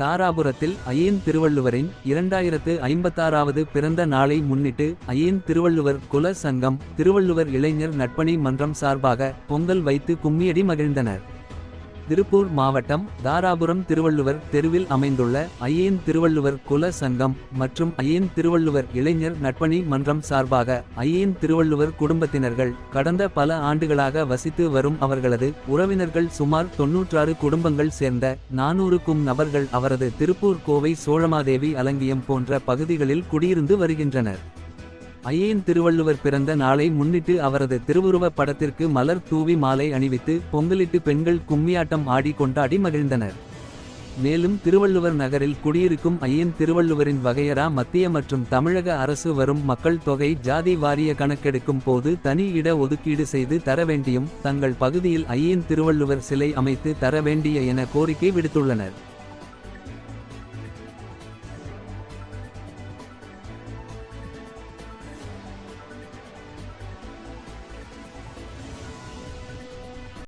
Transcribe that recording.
தாராபுரத்தில் ஐயன் திருவள்ளுவரின் இரண்டாயிரத்து ஐம்பத்தாறாவது பிறந்த நாளை முன்னிட்டு ஐயன் திருவள்ளுவர் குல சங்கம் திருவள்ளுவர் இளைஞர் நட்பணி மன்றம் சார்பாக பொங்கல் வைத்து கும்மியடி மகிழ்ந்தனர். திருப்பூர் மாவட்டம் தாராபுரம் திருவள்ளுவர் தெருவில் அமைந்துள்ள ஐயன் திருவள்ளுவர் குல சங்கம் மற்றும் ஐயன் திருவள்ளுவர் இளைஞர் நட்பணி மன்றம் சார்பாக ஐயன் திருவள்ளுவர் குடும்பத்தினர்கள் கடந்த பல ஆண்டுகளாக வசித்து வரும் அவர்களது உறவினர்கள் சுமார் தொன்னூற்றாறு குடும்பங்கள் சேர்ந்த நானூறுக்கும் நபர்கள் அவரது திருப்பூர் கோவை சோழமாதேவி அலங்கியம் போன்ற பகுதிகளில் குடியிருந்து வருகின்றனர். ஐயன் திருவள்ளுவர் பிறந்த நாளை முன்னிட்டு அவரது திருவுருவப் படத்திற்கு மலர் தூவி மாலை அணிவித்து பொங்கலிட்டு பெண்கள் கும்மியாட்டம் ஆடி கொண்டாடி மகிழ்ந்தனர். மேலும் திருவள்ளுவர் நகரில் குடியிருக்கும் ஐயன் திருவள்ளுவரின் வகையறா மத்திய மற்றும் தமிழக அரசு வரும் மக்கள் தொகை ஜாதி வாரிய கணக்கெடுக்கும் போது தனி இட ஒதுக்கீடு செய்து தர வேண்டியும் தங்கள் பகுதியில் ஐயன் திருவள்ளுவர் சிலை அமைத்து தர வேண்டிய என கோரிக்கை விடுத்துள்ளனர்.